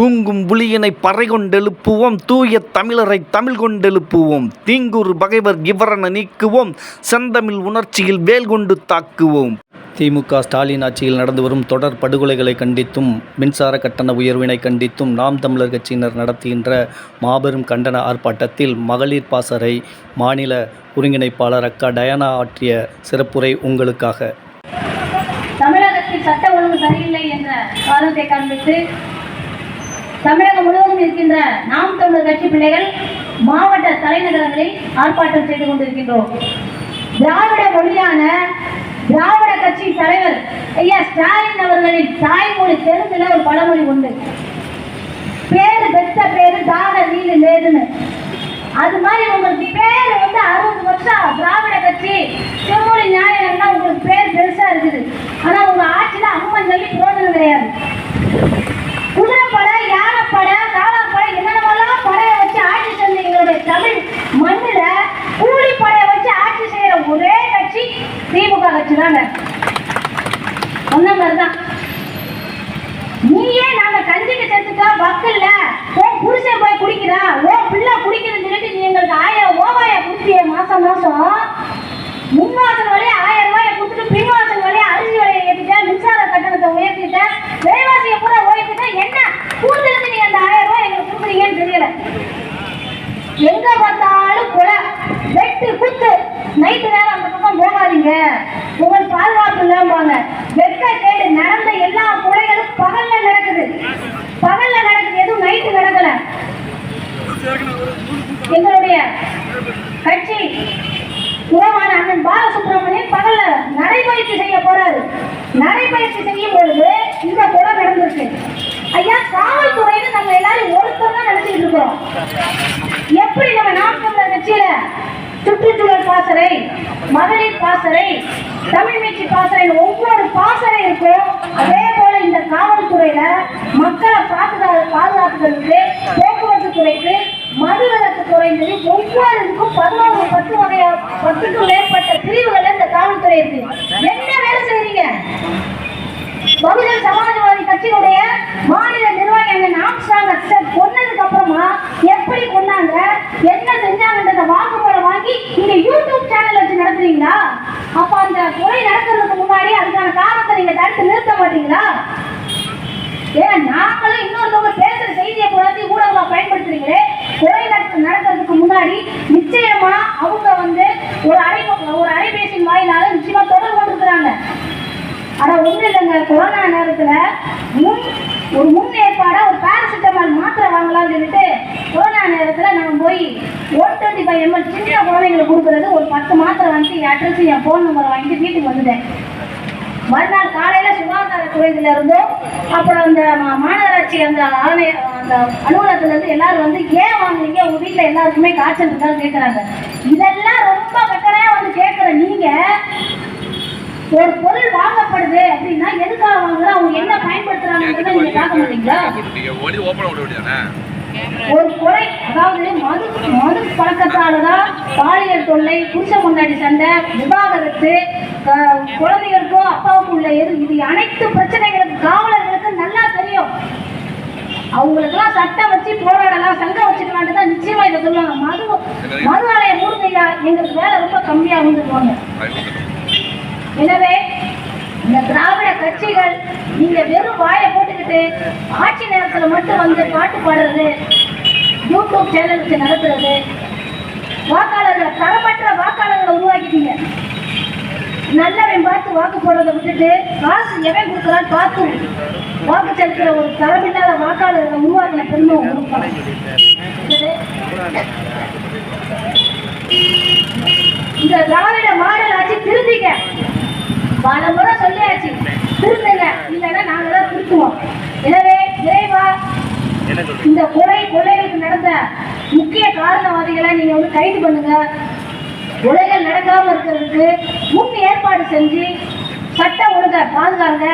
தூங்கும் புலியினை பறை கொண்டெழுப்புவோம் தூய தமிழரை தமிழ் கொண்டெழுப்புவோம் தீங்குறு பகைவர் இவரென நீக்குவோம். செந்தமிழ் உணர்ச்சியில் வேல் கொண்டு தாக்குவோம். திமுக ஸ்டாலின் ஆட்சியில் நடந்து வரும் தொடர் படுகொலைகளை கண்டித்தும் மின்சார கட்டண உயர்வினை கண்டித்தும் நாம் தமிழர் கட்சியினர் நடத்துகின்ற மாபெரும் கண்டன ஆர்ப்பாட்டத்தில் மகளிர் பாசறை மாநில ஒருங்கிணைப்பாளர் அக்கா டயானா ஆற்றிய சிறப்புரை உங்களுக்காக. தமிழகத்தில் சட்ட ஒழுங்கு சரியில்லை என்ற காரணத்தை காண்பித்து தமிழகம் முழுவதும் இருக்கின்ற நாம் தமிழர் கட்சி பிள்ளைகள் மாவட்ட தலைநகரங்களில் ஆர்ப்பாட்டம் செய்து கொண்டிருக்கின்றோம். திராவிட மொழியான திராவிட கட்சி தலைவர் ஐயா ஸ்டாலின் அவர்களின் தாய்மொழி தெலுங்குல ஒரு பழமொழி உண்டு. பேரு பெத்த பேரு தாக நீலு லேதுன்னு. அது மாதிரி உங்களுக்கு பேர் வந்து அறுபது வருஷம் திராவிட கட்சி செம்மொழி நியாயம்னா உங்களுக்கு பேர் பெருசா இருக்குது ஆனா உங்க ஆட்சியில அம்மன் சொல்லி பிரோஜனம் கிடையாது குதிரைப்படை யானைப்படை காலாப்படை என்னென்னமெல்லாம் படையை வச்சு ஆட்சி செஞ்ச எங்களுடைய தமிழ் மண்ணுல கூலிப்படையை வச்சு ஆட்சி செய்யற ஒரே கட்சி திமுக கட்சி தாங்க அந்த மாதிரிதான் நீயே நாங்க கஞ்சிக்கு வக்கல்ல? உன் புருஷன் போய் குடிக்கிறா? உன் பிள்ளை குடிக்கிறேன்னு சொல்லிட்டு நீ எங்களுக்கு ஆயிரம் ஓவாய கொடுத்திய மாசம் மாசம். முன்வாசல் வழியா ஆயிரம் ரூபாயை கொடுத்துட்டு பின்வாசல் வழியா அரிசி வலையை ஏற்றிட்ட மின்சார கட்டணத்தை உயர்த்திட்ட விலைவாசியை கூட உயர்த்திட்ட என்ன? கூடுதலுக்கு நீ அந்த ஆயிரம் ரூபாய் எங்களுக்கு கொடுக்குறீங்கன்னு தெரியல. எங்க பார்த்தாலும் கொலை. வெட்டு குத்து. நைட்டு நேரம் அந்த பக்கம் போகாதீங்க. உங்களுக்கு பாதுகாப்பு இல்லாம வெட்ட கேடு நடந்த எல்லா கொலைகளும் பகல்ல நடக்குது பகல்ல நடக்குது எதுவும் நைட்டு நடக்கல எங்களுடைய கட்சி உறவான அண்ணன் பாலசுப்ரமணியன் பகல்ல நடைபயிற்சி செய்ய போறாரு. நடைபயிற்சி செய்யும் பொழுது இந்த கொலை நடந்திருக்கு. ஐயா காவல்துறைன்னு நம்ம எல்லாரும் ஒருத்தர் தான் நினைச்சிட்டு இருக்கிறோம். எப்படி நம்ம நாம் தமிழர் கட்சியில சுற்றுச்சூழல் பாசறை மகளிர் பாசறை தமிழ் மீட்சி பாசறை ஒவ்வொரு பாசறை இருக்கும் அதே போல இந்த காவல்துறையில மக்களை பாதுகா பாதுகாப்புகளுக்கு போக்குவரத்து துறைக்கு மதுவிலக்கு துறைன்னு ஒவ்வொரு இதுக்கும் பதினோரு பத்து வகையா பத்துக்கும் மேற்பட்ட பிரிவுகள் இந்த காவல்துறை இருக்கு. என்ன வேலை செய்றீங்க? பகுஜன் சமாஜ்வாதி கட்சியினுடைய மாநில நிர்வாகி ஆம்ஸ்டாங் அக்சர் கொன்னதுக்கு அப்புறமா எப்படி கொன்னாங்க என்ன செஞ்சாங்கன்றத வாக்குமூலம் வாங்கி நீங்க யூடியூப் சேனல் வச்சு நடத்துறீங்களா? அப்ப அந்த கொலை நடக்கிறதுக்கு முன்னாடி அதுக்கான காரணத்தை நீங்க தடுத்து நிறுத்த மாட்டீங்களா? ஏன்னா நாங்களும் இன்னொருத்தவங்க பேசுற செய்தியை புரத்தி கூட பயன்படுத்துறீங்களே கொலை நடக்க- நடக்கிறதுக்கு முன்னாடி நிச்சயமா அவங்க வந்து ஒரு அலை ஒரு அலைபேசியின் வாயிலாக நிச்சயமா தொடர்பு கொண்டிருக்கிறாங்க ஆனா ஒண்ணு இல்லைங்க கொரோனா நேரத்தில் முன் ஒரு முன் ஏற்பாடாக ஒரு பாராசிட்டமால் மாத்திரை வாங்கலாம்னு சொல்லிட்டு கொரோனா நேரத்துல நான் போய் ஒன் டுவெண்ட்டி ஃபைவ் எம்எல் சின்ன குழந்தைங்களுக்கு கொடுக்குறது ஒரு பத்து மாத்திரை வாங்கிட்டு என் அட்ரஸ் என் ஃபோன் நம்பரை வாங்கிட்டு வீட்டுக்கு வந்துட்டேன். மறுநாள் காலையில் சுகாதாரத்துறையில இருந்தும். அப்புறம் அந்த மா- மாநகராட்சி அந்த ஆணைய அந்த அலுவலகத்துல இருந்து எல்லாரும் வந்து ஏன் வாங்குறீங்க? உங்க வீட்டில் எல்லாருக்குமே காய்ச்சல் இருக்கான்னு கேட்குறாங்க இதெல்லாம் ரொம்ப கட்டணையா வந்து கேட்குற நீங்க ஒரு பொருள் பயன்படுத்துறாங்கன்றத நீங்க பார்க்க மாட்டீங்களா? ஓடி ஓப்பன் விட வேண்டியதானே ஒரு கொலை அதாவது மது மது பழக்கத்தாலதான் பாலியல் தொல்லை புருஷ முன்னாடி சண்டை விவாகரத்து குழந்தைகளுக்கோ அப்பாவுக்கும் உள்ள எது இது அனைத்து பிரச்சனைகளுக்கு காவலர்களுக்கு நல்லா தெரியும். அவங்களுக்கெல்லாம் சட்டம் வச்சு போராடலாம் சங்கம் வச்சுக்கலான்ட்டு தான் நிச்சயமா இதை சொல்லுவாங்க. மது மது ஆலய மூர்த்தையா எங்களுக்கு வேலை ரொம்ப கம்மியா வந்துருவாங்க எனவே இந்த திராவிட கட்சிகள் நீங்க வெறும் வாயை போட்டுக்கிட்டு ஆட்சி நேரத்துல மட்டும் வந்து பாட்டு பாடுறது யூடியூப் சேனலுக்கு நடத்துறது. வாக்காளர்களை தரமற்ற வாக்காளர்களை உருவாக்கிட்டீங்க. நல்லவன் பார்த்து வாக்கு போடுறதை விட்டுட்டு காசு எவன் கொடுக்குறான்னு பார்த்து வாக்கு செலுத்துற ஒரு தரமில்லாத வாக்காளர்களை உருவாக்கின பெருமை இந்த திராவிட மாடல் ஆட்சி திருந்திக்க பல முறை சொல்லியாச்சு திருந்துங்க. இல்லைன்னா நான் திருத்துவோம் எனவே விரைவா இந்த கொலை கொள்ளைகளுக்கு நடந்த முக்கிய காரணவாதிகளை நீங்க வந்து கைது பண்ணுங்க. கொலைகள் நடக்காம இருக்கிறதுக்கு முன் ஏற்பாடு செஞ்சு சட்ட ஒழுங்க பாதுகாங்க.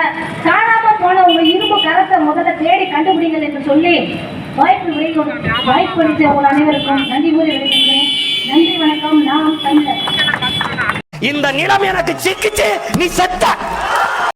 காணாம போன உங்க இரும்பு கரத்தை முதல்ல தேடி கண்டுபிடிங்கள் என்று சொல்லி வாய்ப்பு விடை வாய்ப்பு அளித்த உங்கள் அனைவருக்கும் நன்றி கூறி விடுகின்றேன் நன்றி வணக்கம். நாம் தமிழர். இந்த நிலம் எனக்கு சிக்கிச்சு நீ செத்த.